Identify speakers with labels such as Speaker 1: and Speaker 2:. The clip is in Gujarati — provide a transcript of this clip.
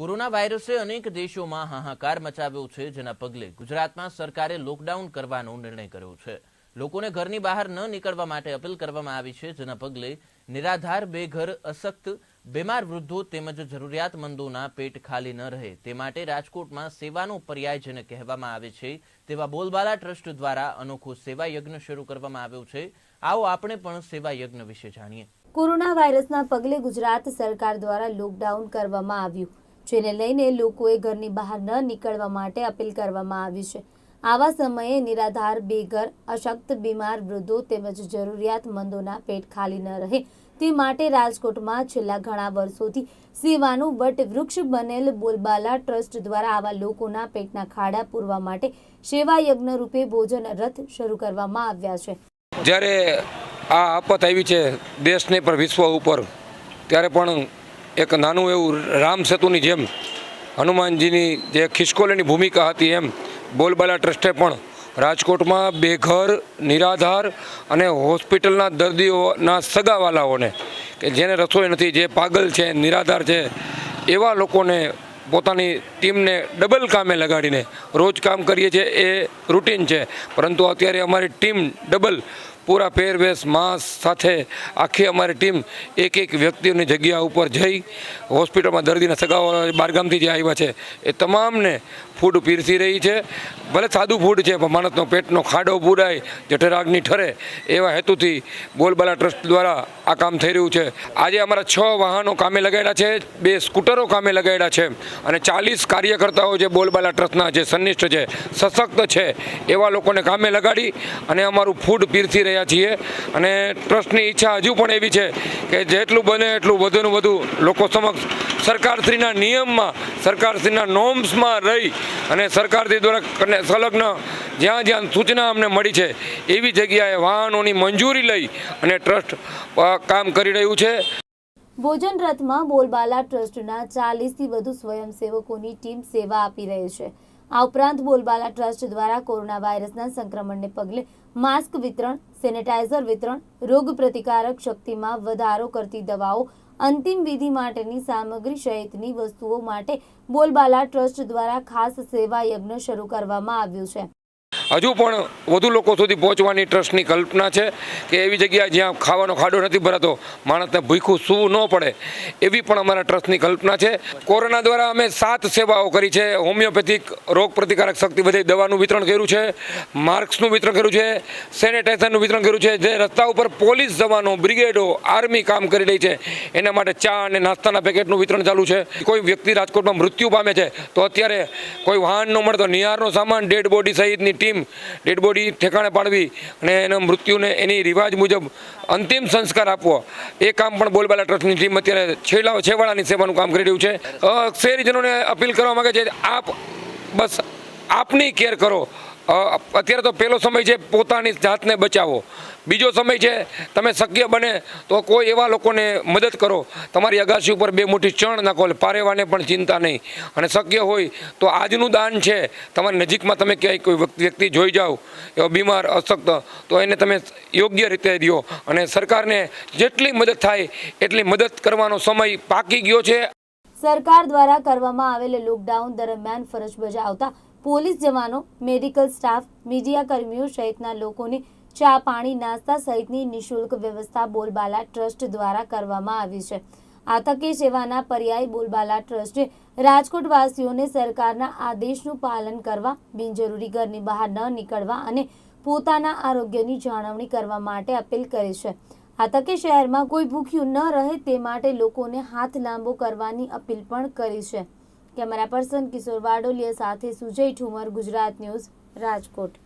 Speaker 1: કોરોના વાયરસે અનેક દેશોમાં હાહાકાર મચાવ્યો છે, જેના પગલે ગુજરાતમાં સરકારે લોકડાઉન કરવાનો નિર્ણય કર્યો છે. લોકોને ઘરની બહાર ન નીકળવા માટે અપીલ કરવામાં આવી છે, જેના પગલે નિરાધાર, બેઘર અશક્ત બીમાર વૃદ્ધો તેમજ જરૂરિયાતમંદોના પેટ ખાલી ન રહે. તે માટે રાજકોટમાં સેવાનો પર્યાય જેને કહેવામાં આવે છે, તેવા બોલબાલા ટ્રસ્ટ દ્વારા અનોખો સેવા યજ્ઞ શરૂ કરવામાં આવ્યો છે. આવો આપણે પણ સેવા યજ્ઞ વિશે જાણીએ.
Speaker 2: કોરોના વાયરસના પગલે ગુજરાત સરકાર દ્વારા લોકડાઉન કરવામાં આવ્યું. જેને લઈને લોકોએ ઘરની બહાર ન નીકળવા માટે અપીલ કરવામાં આવી છે. આવા સમયે નિરાધાર, બેઘર, અશક્ત, બીમાર વૃદ્ધો તેમજ જરૂરિયાતમંદોના પેટ ખાલી ન રહે તે માટે રાજકોટમાં છેલ્લા ઘણા વર્ષોથી સેવાનું વટવૃક્ષ બનેલ બોલબાલા ટ્રસ્ટ દ્વારા આવા લોકોના પેટના ખાડા પૂરવા માટે સેવા યજ્ઞ રૂપે ભોજન રથ શરૂ કરવામાં આવ્યા છે.
Speaker 3: જ્યારે આ આફત આવી છે દેશને પર વિશ્વ ઉપર, ત્યારે પણ એક નાનું એવું રામ સેતુની જેમ, હનુમાનજીની જે ખિસકોલીની ભૂમિકા હતી એમ, બોલબાલા ટ્રસ્ટે પણ રાજકોટમાં બેઘર, નિરાધાર અને હોસ્પિટલના દર્દીઓના સગાવાલાઓને, કે જેને રસોઈ નથી, જે પાગલ છે, નિરાધાર છે, એવા લોકોને પોતાની ટીમને ડબલ કામે લગાડીને રોજ કામ કરીએ છીએ, એ રૂટીન છે. પરંતુ અત્યારે અમારી ટીમ ડબલ પૂરા પહેરવેશ માસ્ક સાથે આખી અમારી ટીમ એક એક વ્યક્તિઓની જગ્યા ઉપર જઈ હોસ્પિટલમાં દર્દીના સગાવાળા બારગામથી જે આવ્યા છે, એ તમામને ફૂડ પીરસી રહી છે. ભલે સાદું ફૂડ છે, પણ માણસનો પેટનો ખાડો પૂરાય જઠરાગની ઠરે, એવા હેતુથી બોલબાલા ટ્રસ્ટ દ્વારા આ કામ થઈ રહ્યું છે. આજે અમારા છ વાહનો કામે લગાડ્યા છે, બે સ્કૂટરો કામે લગાડ્યા છે અને ચાલીસ કાર્યકર્તાઓ જે બોલબાલા ટ્રસ્ટના જે સંનિષ્ઠ છે, સશક્ત છે, એવા લોકોને કામે લગાડી અને અમારું ફૂડ પીરસી રહ્યા છીએ અને ટ્રસ્ટની ઈચ્છા હજુ પણ એવી છે કે જેટલું બને એટલું વધુને વધુ લોકો સમક્ષ સરકારશ્રીના નિયમમાં, સરકારશ્રીના નોમ્સમાં રહી અને સરકારશ્રી દ્વારા સંલગ્ન જ્યાં જ્યાં સૂચના અમને મળી છે, એવી જગ્યાએ વાહનોની મંજૂરી લઈ અને ટ્રસ્ટ કામ કરી રહ્યું છે.
Speaker 2: ભોજન રથમાં બોલબાલા ટ્રસ્ટના ચાલીસથી વધુ સ્વયંસેવકોની ટીમ સેવા આપી રહી છે. આ ઉપરાંત બોલબાલા ટ્રસ્ટ દ્વારા કોરોના વાયરસના સંક્રમણને પગલે માસ્ક વિતરણ, સેનેટાઇઝર વિતરણ, રોગ પ્રતિકારક શક્તિમાં વધારો કરતી દવાઓ, અંતિમ વિધિ માટેની સામગ્રી સહિતની વસ્તુઓ માટે બોલબાલા ટ્રસ્ટ દ્વારા ખાસ સેવા યજ્ઞ શરૂ કરવામાં આવ્યું છે.
Speaker 3: હજુ પણ વધુ લોકો સુધી પહોંચવાની ટ્રસ્ટની કલ્પના છે કે એવી જગ્યાએ જ્યાં ખાવાનો ખાડો નથી ભરાતો, માણસને ભૂખું સૂવું ન પડે, એવી પણ અમારા ટ્રસ્ટની કલ્પના છે. કોરોના દ્વારા અમે સાત સેવાઓ કરી છે. હોમિયોપેથિક રોગ પ્રતિકારક શક્તિ બધી દવાનું વિતરણ કર્યું છે, માર્ક્સનું વિતરણ કર્યું છે સેનેટાઇઝરનું વિતરણ કર્યું છે, જે રસ્તા ઉપર પોલીસ જવાનો, બ્રિગેડો, આર્મી કામ કરી રહી છે. એના માટે ચા અને નાસ્તાના પેકેટનું વિતરણ ચાલુ છે. કોઈ વ્યક્તિ રાજકોટમાં મૃત્યુ પામે છે, તો અત્યારે કોઈ વાહન ન મળતો નિહારનો સામાન, ડેડ બોડી સહિતની ટીમ ડેડ બોડી ઠેકાણે પાડવી અને એના મૃત્યુને એની રિવાજ મુજબ અંતિમ સંસ્કાર આપવો. એ કામ પણ બોલબાલા ટ્રસ્ટની ટીમ અત્યારે છેલ્લા છેવાડાની સેવાનું કામ કરી રહ્યું છે. શહેરીજનોને અપીલ કરવા માગે છે, આપ બસ આપની કેર કરો. અત્યારે તો પહેલો સમય છે પોતાની જાતને બચાવો. બીજો સમય છે તમે શક્ય બને તો કોઈ એવા લોકોને મદદ કરો. તમારી અગાસી ઉપર બે મુઠ્ઠી ચણ નાખો પારેવાને પણ ચિંતા નહીં. અને શક્ય હોય તો આજનું દાન છે, તમારી નજીકમાં તમે ક્યાંય કોઈ વ્યક્તિ જોઈ જાઓ, એવો બીમાર, અશક્ત, તો એને તમે યોગ્ય રીતે દો અને સરકારને જેટલી મદદ થાય, એટલી મદદ કરવાનો સમય પાકી ગયો છે.
Speaker 2: સરકાર દ્વારા કરવામાં આવેલ લોકડાઉન દરમિયાન ફરજ બજાવતા પોલીસ જવાનો, મેડિકલ સ્ટાફ મીડિયાકર્મીઓ સહિતના લોકોને ચા પાણી, નાસ્તા સહિતની નિઃશુલ્ક વ્યવસ્થા બોલબાલા ટ્રસ્ટ દ્વારા કરવામાં આવી છે. આ સેવાના પર્યાય બોલબાલા ટ્રસ્ટે રાજકોટવાસીઓને સરકારના આદેશનું પાલન કરવા, બિનજરૂરી ઘરની બહાર ન નીકળવા અને પોતાના આરોગ્યની જાળવણી કરવા માટે અપીલ કરી છે. આ શહેરમાં કોઈ ભૂખ્યું ન રહે તે માટે લોકોને હાથ લાંબો કરવાની અપીલ પણ કરી છે. કેમેરા પર્સન કિશોર વાડોલિયા સાથે સુજય ઠુમર ગુજરાત ન્યૂઝ રાજકોટ.